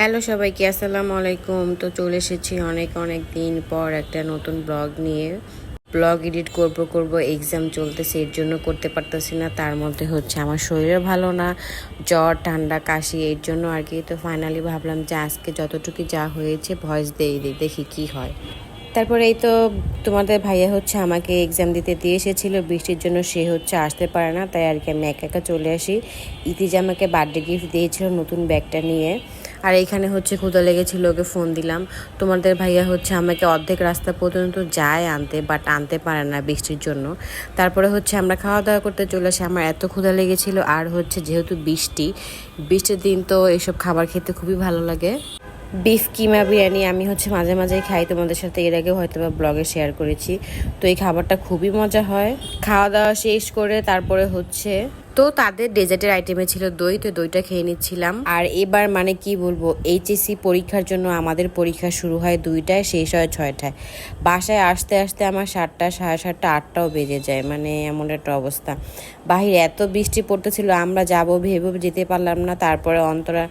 Hello সবাইকে, আসসালামু আলাইকুম। তো চলে এসেছি অনেক অনেক দিন পর একটা নতুন ব্লগ নিয়ে। ব্লগ এডিট করব করব এক্সাম চলতেছে, এর জন্য করতে পারতেছি না। তার মধ্যে হচ্ছে আমার শরীরও ভালো না, জ্বর, ঠান্ডা, কাশি, এর জন্য আর কি। তো ফাইনালি ভাবলাম যে আজকে যতটুকু যা হয়েছে ভয়েস দিয়ে দিই, দেখি কি হয়। তারপরে এই তো তোমাদের ভাইয়া হচ্ছে আমাকে এক্সাম দিতে দিয়ে এসেছিল, বৃষ্টির জন্য সে হচ্ছে আসতে পারে না, তাই আর কি আমি একা একা চলে আসি। ইতিজ আমাকে বার্থডে গিফট দিয়েছিল নতুন ব্যাগটা নিয়ে। আর এইখানে হচ্ছে ক্ষুদা লেগেছিল, ওকে ফোন দিলাম। তোমাদের ভাইয়া হচ্ছে আমাকে অর্ধেক রাস্তা পর্যন্ত যায় আনতে বাট আনতে পারে না বৃষ্টির জন্য। তারপরে হচ্ছে আমরা খাওয়া দাওয়া করতে চলে আসি। আমার এত ক্ষুদা লেগেছিল, আর হচ্ছে যেহেতু বৃষ্টি, বৃষ্টির দিন তো এসব খাবার খেতে খুবই ভালো লাগে। বিফ, কিমা বিরিয়ানি আমি হচ্ছে মাঝে মাঝেই খাই, তোমাদের সাথে এর আগেও হয়তো বা ব্লগে শেয়ার করেছি। তো এই খাবারটা খুবই মজা হয়। খাওয়া দাওয়া শেষ করে তারপরে হচ্ছে তো তাদের ডেজার্টের আইটেমে ছিল দই, তো দইটা খেয়ে নিচ্ছিলাম। আর এবার মানে কি বলব, এইচএসসি পরীক্ষার জন্য আমাদের পরীক্ষা শুরু হয় দুইটায়, শেষ হয় ছয়টায়। বাসায় আসতে আসতে আমার সাতটা, সাড়ে সাতটা, আটটাও বেজে যায় মানে এমন একটা অবস্থা। বাহিরে এত বৃষ্টি পড়তেছিল, আমরা যাব ভেবে যেতে পারলাম না, তারপরে অন্তরা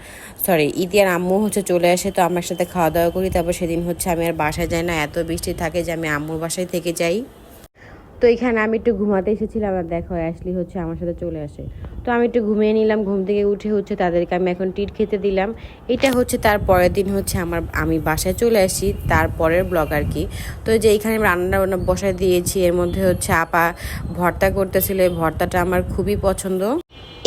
সরি ইদিয়ার আম্মু হচ্ছে চলে আসে, তো আমার সাথে খাওয়া দাওয়া করি, তারপর সেদিন হচ্ছে আমি আর বাসায় যাই না, এত বৃষ্টি থাকে যে আমি আম্মুর বাসায় থেকে যাই। তো এখানে আমি একটু ঘুমাতে এসেছিলাম আর দেখো অ্যাশলি হচ্ছে আমার সাথে চলে আসে। তো আমি একটু ঘুমিয়ে নিলাম, ঘুম থেকে উঠে হচ্ছে তাদেরকে আমি এখন টিট খেতে দিলাম। এটা হচ্ছে তার পরের দিন হচ্ছে আমার, আমি বাসায় চলে আসি তারপরের ব্লগ আর কি। তো যে এখানে রান্না বান্না বসায় দিয়েছি, এর মধ্যে হচ্ছে আপা ভর্তা করতেছিল, এই ভর্তাটা আমার খুবই পছন্দ।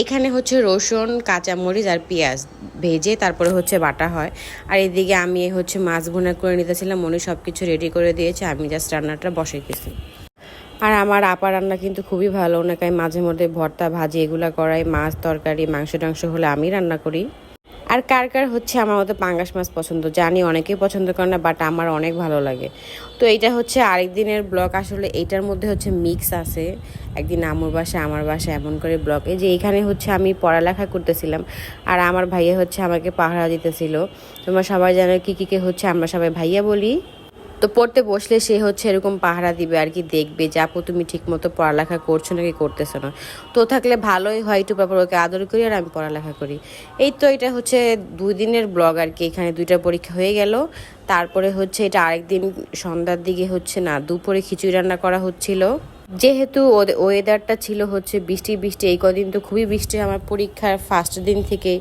এখানে হচ্ছে রসুন, কাঁচামরিচ আর পেঁয়াজ ভেজে তারপরে হচ্ছে বাটা হয়। আর এদিকে আমি হচ্ছে মাছ ভুনা করে নিতেছিলাম উনি সব কিছু রেডি করে দিয়েছে, আমি জাস্ট রান্নাটা বসে গেছি আর আমার আপা রান্না কিন্তু খুবই ভালো। ওনাকে আমি মাঝে মধ্যে ভর্তা, ভাজি এগুলা করাই, মাছ তরকারি, মাংস টাংস হলে আমি রান্না করি। আর কার কার হচ্ছে আমার মতো পাঙ্গাস মাছ পছন্দ? জানি অনেকেই পছন্দ করে না বাট আমার অনেক ভালো লাগে। তো এইটা হচ্ছে আরেক দিনের ব্লগ। আসলে এইটার মধ্যে হচ্ছে মিক্স আছে। একদিন আমুর বাসা আমার বাসা এমন করে ব্লগ। এই যে এখানে হচ্ছে আমি পড়ালেখা করতেছিলাম। আর আমার ভাইয়া হচ্ছে আমাকে পাহারা দিতেছিল। তোমরা সবাই জানো কী কী, কে হচ্ছে আমরা সবাই ভাইয়া বলি। তো পড়তে বসলে সে হচ্ছে এরকম পাহারা দিবে আর কি, দেখবে যে, আপু, তুমি ঠিকমতো পড়ালেখা করছ নাকি করতেছো না? তো থাকলে ভালোই হয় একটু ব্যাপার, ওকে আদর করি আর আমি পড়ালেখা করি। এই তো এটা হচ্ছে দুই দিনের ব্লগ আর কি, এখানে দুইটা পরীক্ষা হয়ে গেল। তারপরে হচ্ছে এটা আরেকদিন সন্ধ্যার দিকে হচ্ছে না, দুপুরে খিচুড়ি রান্না করা হচ্ছিল। যেহেতু ওয়েদারটা ছিল হচ্ছে বৃষ্টি বৃষ্টি, এই কদিন তো খুবই বৃষ্টি। আমার পরীক্ষার ফার্স্ট দিন থেকে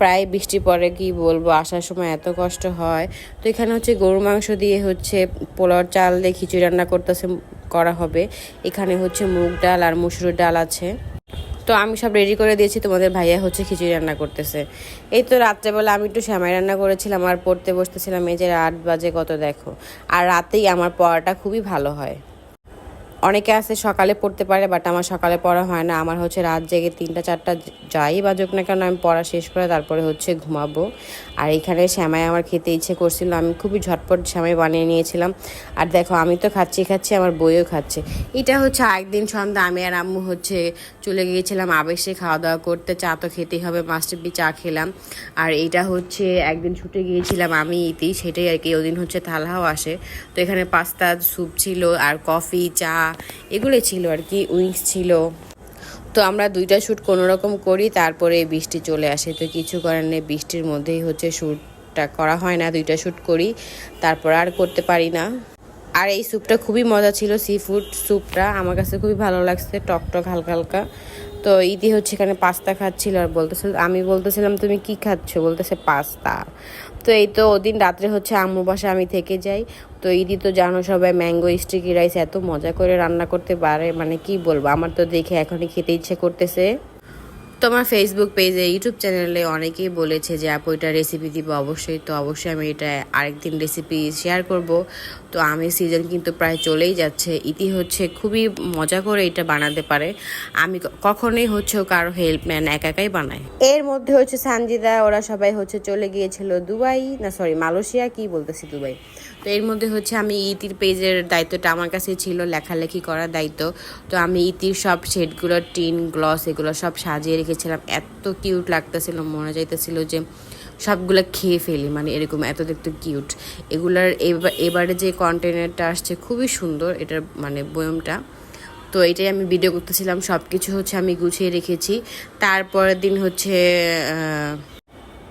প্রায় বৃষ্টি পড়ে, কি বলব? আসার সময় এত কষ্ট হয়। তো এখানে হচ্ছে গরু মাংস দিয়ে হচ্ছে পোলার চাল দিয়ে খিচুড়ি রান্না করতেছে, করা হবে। এখানে হচ্ছে মুগ ডাল আর মুসুর ডাল আছে। তো আমি সব রেডি করে দিয়েছি, তোমাদের ভাইয়া হচ্ছে খিচুড়ি রান্না করতেছে। এই তো রাত্রেবেলা আমি একটু শ্যামাই রান্না করেছিলাম, আর পড়তে বসতেছিলাম, এই যে আট বাজে কত দেখো। আর রাতেই আমার পড়াটা খুবই ভালো হয়। অনেকে আছে সকালে পড়তে পারে বাট আমার সকালে পড়া হয় না। আমার হচ্ছে রাত জেগে তিনটা, চারটা যাই বাজুক না কেন, আমি পড়া শেষ করে তারপরে হচ্ছে ঘুমাবো। আর এখানে শ্যামাই আমার খেতে ইচ্ছে করছিল, আমি খুবই ঝটপট শ্যামাই বানিয়ে নিয়েছিলাম। আর দেখো, আমি তো খাচ্ছি খাচ্ছি, আমার বইও খাচ্ছে। এটা হচ্ছে একদিন সন্ধ্যা, আমি আর আম্মু হচ্ছে চলে গিয়েছিলাম আবেশে খাওয়া দাওয়া করতে, চা তো খেতেই হবে মাস্টারবি চা খেলাম। আর এটা হচ্ছে, একদিন ছুটে গিয়েছিলাম আমি ইতি সেটাই আর কি, ওদিন হচ্ছে থালাও আসে। তো এখানে পাস্তা স্যুপ ছিল, আর কফি চা, এগুলো ছিল আর কি, উইংস ছিল। তো আমরা দুইটা শ্যুট কোনো রকম করি, তারপরে বৃষ্টি চলে আসে। তো কিছু করার নেই, বৃষ্টির মধ্যেই হচ্ছে শ্যুটটা করা হয় না, দুইটা শ্যুট করি, তারপর আর করতে পারি না। আর এই স্যুপটা খুবই মজা ছিল সি ফুড স্যুপটা। আমার কাছে খুবই ভালো লাগছে, টক টক, হালকা হালকা। তো ইতি হচ্ছে এখানে পাস্তা খাচ্ছিল আর বলতেছিল আমি বলতেছিলাম, তুমি কি খাচ্ছ? বলতেছে, পাস্তা। তো এই তো ওদিন রাত্রে হচ্ছে আম্মু বাসা আমি থেকে যাই। তো ইদি তো জানো সবাই ম্যাঙ্গো, স্টিকি রাইস এত মজা করে রান্না করতে পারে মানে কি বলব? আমার তো দেখে এখনই খেতে ইচ্ছে করতেছে। তোমার ফেসবুক পেজে ইউটিউব চ্যানেলে অনেকেই বলেছে যে, আপু, এটা রেসিপি দিব অবশ্যই। তো অবশ্যই আমি এটা আরেকদিন রেসিপি শেয়ার করব। তো আমি সিজন কিন্তু প্রায় চলেই যাচ্ছে। ইতি হচ্ছে খুবই মজা করে এটা বানাতে পারে। আমি কখনোই হচ্ছে কারও হেল্প নেন একা একাই বানায়। এর মধ্যে হচ্ছে সানজিদা ওরা সবাই হচ্ছে চলে গিয়েছিল দুবাই। না সরি মালয়েশিয়া কি বলতেছি দুবাই? তো এর মধ্যে হচ্ছে আমি ইতির পেজের দায়িত্বটা আমার কাছে ছিল লেখালেখি করার দায়িত্ব। তো আমি ইতির সব শেডগুলো টিন গ্লস এগুলো সব সাজিয়ে রেখেছিলাম। এত কিউট লাগতেছিল মনে যাইতেছিল যে সবগুলো খেয়ে ফেলি মানে এরকম এত দেখতে কিউট এগুলার এবার যে কন্টেনারটা আসছে খুবই সুন্দর, এটার মানে বয়মটা। তো এটাই আমি ভিডিও করতেছিলাম সব কিছু হচ্ছে আমি গুছিয়ে রেখেছি। তারপরের দিন হচ্ছে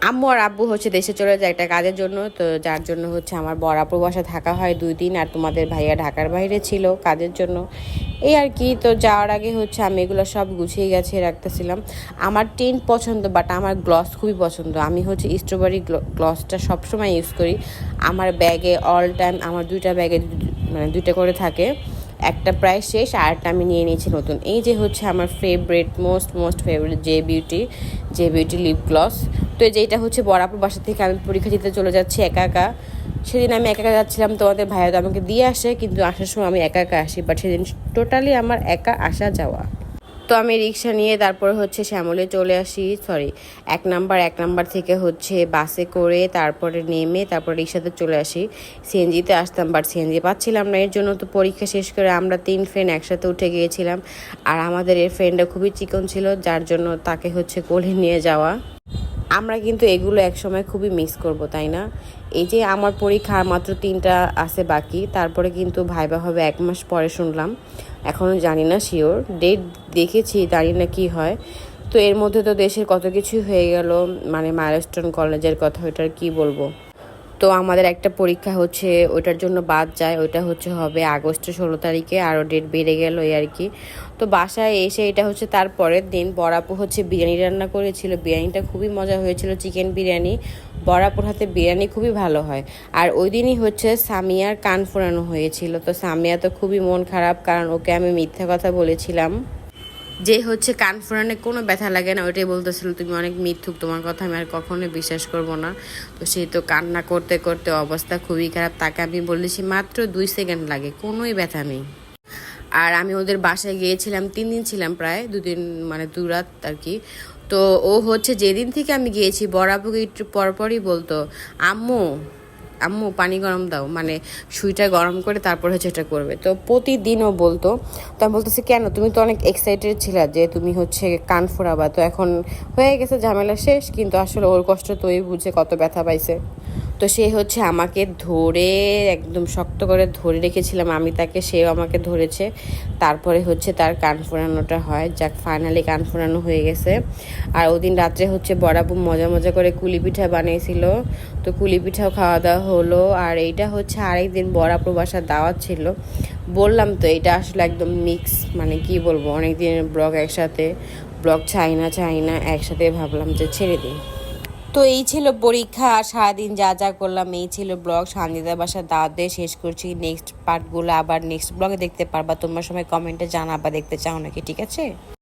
আম্মু আর আব্বু হচ্ছে দেশে চলে যায় একটা কাজের জন্য, তো যার জন্য হচ্ছে আমার বড় প্রবাসে থাকা হয় দুই দিন, আর তোমাদের ভাইয়া ঢাকার বাইরে ছিল কাজের জন্য। এই আর কি, তো যাওয়ার আগে হচ্ছে আমি এগুলো সব গুছিয়ে গেছে রাখতেছিলাম। আমার টেন পছন্দ বাট আমার গ্লস খুবই পছন্দ। আমি হচ্ছে স্ট্রবেরি গ্লসটা সবসময় ইউজ করি। আমার ব্যাগে অল টাইম আমার দুইটা ব্যাগে মানে দুইটা করে থাকে। একটা প্রায় শেষ, আর একটা আমি নিয়ে নিয়েছি নতুন। এই যে হচ্ছে আমার favourite most most favourite J beauty J beauty lip gloss তো এই যে এটা হচ্ছে বরাপুর বাসা থেকে আমি পরীক্ষা দিতে চলে যাচ্ছি একা একা। সেদিন আমি একা একা যাচ্ছিলাম, তোমাদের ভাইয়া তো আমাকে দিয়ে আসে, কিন্তু আসার সময় আমি একা একা আসি বাট সেদিন টোটালি আমার একা আসা যাওয়া। তো আমি রিক্সা নিয়ে তারপরে হচ্ছে শ্যামলে চলে আসি সরি এক নাম্বার এক নাম্বার থেকে হচ্ছে বাসে করে তারপরে নেমে তারপরে রিক্সাতে চলে আসি। সিএনজিতে আসতাম বাট সিএনজি পাচ্ছিলাম না, এর জন্য তো পরীক্ষা শেষ করে আমরা তিন ফ্রেন্ড একসাথে উঠে গিয়েছিলাম। আর আমাদের এর ফ্রেন্ডটা খুবই চিকন ছিল, যার জন্য তাকে হচ্ছে কোলে নিয়ে যাওয়া। আমরা কিন্তু এগুলো একসময় খুবই মিস করব, তাই না? এই যে আমার পরীক্ষার মাত্র তিনটা আছে বাকি, তারপরে কিন্তু ভাইবা হবে এক মাস পরে শুনলাম। এখনও জানি না শিওর ডেট দেখেছি, জানি না কি হয়। তো এর মধ্যে তো দেশের কত কিছু হয়ে গেল মানে মাইলস্টোন কলেজের কথা, ওইটার কী বলব? তো আমাদের একটা পরীক্ষা হচ্ছে, ওইটার জন্য বাদ যায়। ওইটা হচ্ছে হবে আগস্টের ষোলো তারিখে, আরও ডেট বেড়ে গেল এই আর কি। তো বাসায় এসে এটা হচ্ছে তার পরের দিন বরাপু হচ্ছে বিরিয়ানি রান্না করেছিল। বিরিয়ানিটা খুবই মজা হয়েছিল চিকেন বিরিয়ানি। বরাপুর হাতে বিরিয়ানি খুবই ভালো হয়। আর ওই দিনই হচ্ছে সামিয়ার কান ফোরানো হয়েছিল। তো সামিয়া তো খুবই মন খারাপ, কারণ ওকে আমি মিথ্যা কথা বলেছিলাম। যে হচ্ছে কান ফোরানে কোনো ব্যথা লাগে না, ওইটাই বলতেছিল, তুমি অনেক মিথ্যুক, তোমার কথা আমি আর কখনোই বিশ্বাস করব না। তো সে তো কান্না করতে করতে অবস্থা খুবই খারাপ। তাকে আমি বলেছি মাত্র দুই সেকেন্ড লাগে, কোনোই ব্যথা নেই। আর আমি ওদের বাসায় গিয়েছিলাম, তিন দিন ছিলাম প্রায়, দুদিন মানে দু রাত আর কি। তো ও হচ্ছে যেদিন থেকে আমি গিয়েছি বরাবর একটু পরপরই বলতো, আম্মু আম্মু, পানি গরম দাও। মানে সুইটা গরম করে তারপর হচ্ছে এটা করবে। তো প্রতিদিনও বলতো। তো আমি বলতেছি, কেন? তুমি তো অনেক এক্সাইটেড ছিলে যে তুমি হচ্ছে কান ফোরাবা। তো এখন হয়ে গেছে, ঝামেলা শেষ, কিন্তু আসলে ওর কষ্ট তো ওই বুঝে কত ব্যথা পাইছে। তো সে হচ্ছে আমাকে ধরে একদম শক্ত করে ধরে রেখেছিলাম। আমি তাকে, সেও আমাকে ধরেছে। তারপরে হচ্ছে তার কান ফোরানোটা হয়। যাক ফাইনালি কান ফোরানো হয়ে গেছে। আর ওদিন রাত্রে হচ্ছে বড়াবু মজা মজা করে কুলি পিঠা বানিয়েছিল। তো কুলি পিঠাও খাওয়া দাওয়া হলো। আর এইটা হচ্ছে আরেক দিন বড়া প্রবাসার দাওয়াত ছিল। বললাম তো এটা আসলে একদম মিক্স মানে কি বলব? অনেক দিনের ব্লগ একসাথে, ব্লগ চাই না চাই না, একসাথে ভাবলাম যে ছেড়ে দিই। তো এই ছিল পরীক্ষা আর সারাদিন যা যা করলাম, এই ছিল ব্লগ। শান্তিদা বাসা দাওয়াত দিয়ে শেষ করছি। নেক্সট পার্টগুলো আবার নেক্সট ব্লগে দেখতে পারবা। তোমরা সময় কমেন্টে জানাবা, দেখতে চাও নাকি, ঠিক আছে?